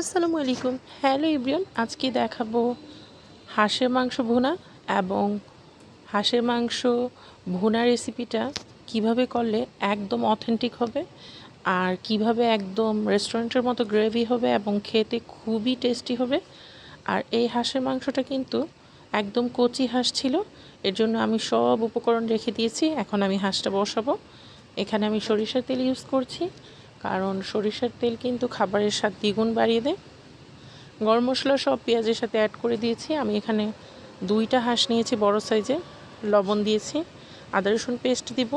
আসসালামু আলাইকুম। হ্যালো ইব্রিয়ন, আজকে দেখাবো হাঁসের মাংস ভুনা এবং হাঁসের মাংস ভুনা রেসিপিটা কীভাবে করলে একদম অথেন্টিক হবে আর কীভাবে একদম রেস্টুরেন্টের মতো গ্রেভি হবে এবং খেতে খুবই টেস্টি হবে। আর এই হাঁসের মাংসটা কিন্তু একদম কচি হাঁস ছিল এর জন্য আমি সব উপকরণ রেখে দিয়েছি। এখন আমি হাঁসটা বসাবো। এখানে আমি সরিষার তেল ইউজ করছি। কারণ সরিষার তেল কিন্তু খাবারের স্বাদ দ্বিগুণ বাড়িয়ে দেয়। গরম মশলা সব পেঁয়াজের সাথে অ্যাড করে দিয়েছি। আমি এখানে দুইটা হাঁস নিয়েছি বড় সাইজে লবণ দিয়েছি। আদা রসুন পেস্ট দিব।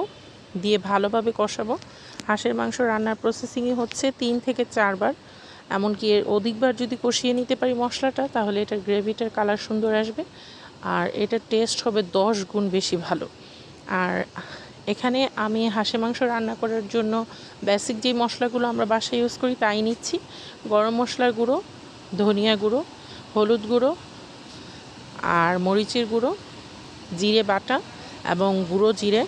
দিয়ে ভালোভাবে কষাবো। হাঁসের মাংস রান্নার প্রসেসিংই হচ্ছে তিন থেকে চারবার। এমনকি এর অধিকবার যদি কষিয়ে নিতে পারি মশলাটা, তাহলে এটার গ্রেভিটার কালার সুন্দর আসবে। আর এটার টেস্ট হবে দশ গুণ বেশি ভালো। আর এখানে আমি হাঁসের মাংস রান্না করার জন্য বেসিক যে মশলাগুলো আমরা বাসায় ইউজ করি তাই নিচ্ছি। গরম মশলার গুঁড়ো, ধনিয়া গুঁড়ো, হলুদ গুঁড়ো আর মরিচের গুঁড়ো, জিরে বাটা এবং গুঁড়ো জিরে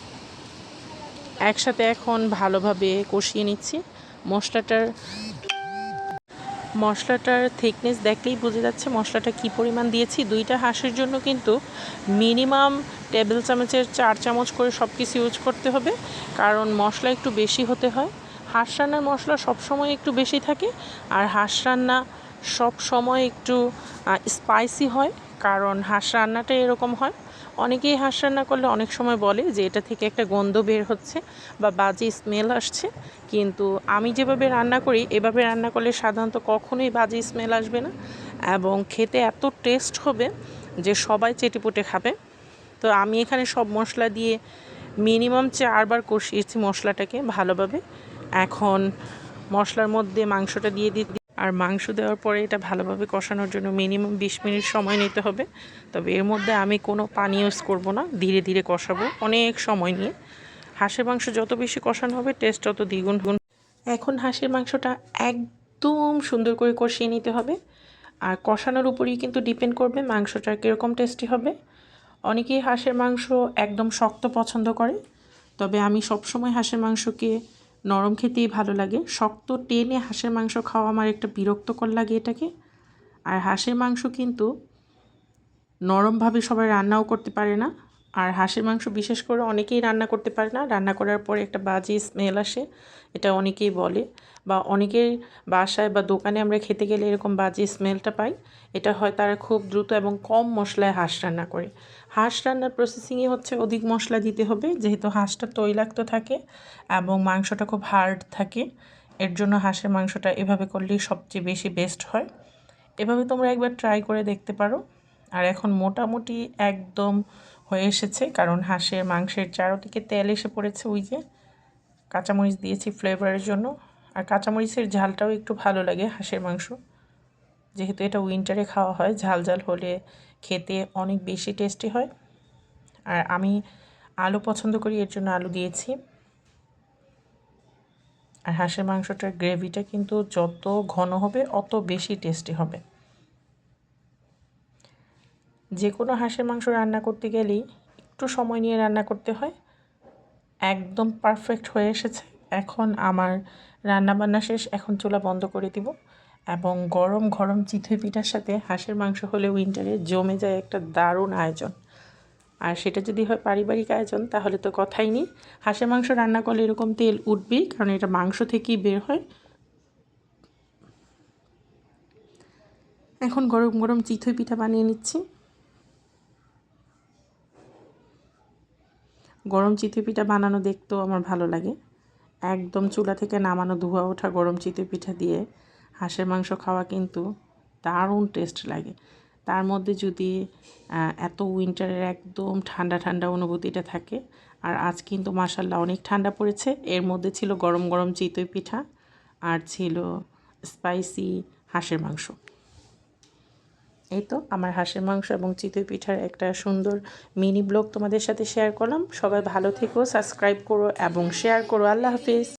একসাথে এখন ভালোভাবে কষিয়ে নিচ্ছি। মশলাটার মশলাটার থিকনেস দেখলেই বোঝা যাচ্ছে মশলাটা কি পরিমাণ দিয়েছি। দুইটা হাঁসের জন্য কিন্তু মিনিমাম টেবিল চামচের চার চামচ করে সব কিছু ইউজ করতে হবে, কারণ মশলা একটু বেশি হতে হয়। হাঁস রান্নার মশলা সবসময় একটু বেশি থাকে, আর হাঁস রান্না সব সময় একটু স্পাইসি হয়, কারণ হাঁস রান্নাটা এরকম হয়। অনেকেই হাঁস রান্না করলে অনেক সময় বলে যে এটা থেকে একটা গন্ধ বের হচ্ছে বা বাজে স্মেল আসছে। কিন্তু আমি যেভাবে রান্না করি, এভাবে রান্না করলে সাধারণত কখনোই বাজে স্মেল আসবে না এবং খেতে এত টেস্ট হবে যে সবাই চেটেপুটে খাবে। তো আমি এখানে সব মশলা দিয়ে মিনিমাম চারবার কষিয়েছি মশলাটাকে ভালোভাবে। এখন মশলার মধ্যে মাংসটা দিয়ে দিই আর মাংস দেওয়ার পরে এটা ভালোভাবে কষানোর জন্য মিনিমাম বিশ মিনিট সময় নিতে হবে। তবে এর মধ্যে আমি কোনো পানি ইউজ করব না, ধীরে ধীরে কষাবো অনেক সময় নিয়ে। হাঁসের মাংস যত বেশি কষানো হবে টেস্ট তত দ্বিগুণ গুণ এখন হাঁসের মাংসটা একদম সুন্দর করে কষিয়ে নিতে হবে। আর কষানোর উপরেই কিন্তু ডিপেন্ড করবে মাংসটা কীরকম টেস্টি হবে। অনেকেই হাঁসের মাংস একদম শক্ত পছন্দ করে, তবে আমি সবসময় হাঁসের মাংসকে নরম খেতেই ভালো লাগে। শক্ত টেনে হাঁসের মাংস খাওয়া আমার একটা বিরক্তকর লাগে এটাকে। আর হাঁসের মাংস কিন্তু নরমভাবে সবাই রান্নাও করতে পারে না। আর হাঁসের মাংস বিশেষ করে অনেকেই রান্না করতে পারে না। রান্না করার পরে একটা বাজে স্মেল আসে, এটা অনেকেই বলে। বা অনেকের বাসায় বা দোকানে আমরা খেতে গেলে এরকম বাজে স্মেলটা পাই। এটা হয় তারা খুব দ্রুত এবং কম মশলায় হাঁস রান্না করে। হাঁস রান্নার প্রসেসিংয়ে হচ্ছে অধিক মশলা দিতে হবে, যেহেতু হাঁসটা তৈলাক্ত থাকে এবং মাংসটা খুব হার্ড থাকে। এর জন্য হাঁসের মাংসটা এভাবে করলেই সবচেয়ে বেশি বেস্ট হয়। এভাবে তোমরা একবার ট্রাই করে দেখতে পারো। আর এখন মোটামুটি একদম হয়ে এসেছে, কারণ হাঁসের, মাংসের চারোদিকে তেল এসে পড়েছে ওই যে। কাঁচামরিচ দিয়েছি ফ্লেভারের জন্য। আর কাঁচামরিচের ঝালটাও একটু ভালো লাগে হাঁসের মাংস। যেহেতু এটা উইন্টারে খাওয়া হয়, ঝাল ঝাল হলে খেতে অনেক বেশি টেস্টি হয়। আর আমি আলু পছন্দ করি, এর জন্য আলু দিয়েছি। আর হাঁসের মাংসটার গ্রেভিটা কিন্তু যত ঘন হবে, অত বেশি টেস্টি হবে। যে কোনো হাঁসের মাংস রান্না করতে গেলেই একটু সময় নিয়ে রান্না করতে হয়। একদম পারফেক্ট হয়ে এসেছে। এখন আমার রান্না বান্না শেষ, এখন চুলা বন্ধ করে দিব এবং গরম গরম চিথই পিঠার সাথে হাঁসের মাংস হলে উইন্টারে জমে যায় একটা দারুণ আয়োজন। আর সেটা যদি হয় পারিবারিক আয়োজন, তাহলে তো কথাই নেই। হাঁসের মাংস রান্না করলে এরকম তেল উঠবেই, কারণ এটা মাংস থেকেই বের হয়। এখন গরম গরম চিথই পিঠা বানিয়ে নিচ্ছি। গরম চিতই পিঠা বানানো দেখতেও আমার ভালো লাগে। একদম চুলা থেকে নামানো ধোয়া ওঠা গরম চিতই পিঠা দিয়ে হাঁসের মাংস খাওয়া কিন্তু দারুণ টেস্ট লাগে। তার মধ্যে যদি এত উইন্টারের একদম ঠান্ডা ঠান্ডা অনুভূতিটা থাকে, আর আজ কিন্তু মাসাল্লাহ অনেক ঠান্ডা পড়েছে, এর মধ্যে ছিল গরম গরম চিতই পিঠা আর ছিল স্পাইসি হাঁসের মাংস। এই তো, আমার হাঁসের মাংস এবং চিতই পিঠার একটা সুন্দর মিনি ব্লগ তোমাদের সাথে শেয়ার করলাম। সবাই ভালো থেকো সাবস্ক্রাইব করো এবং শেয়ার করো। আল্লাহ হাফিজ।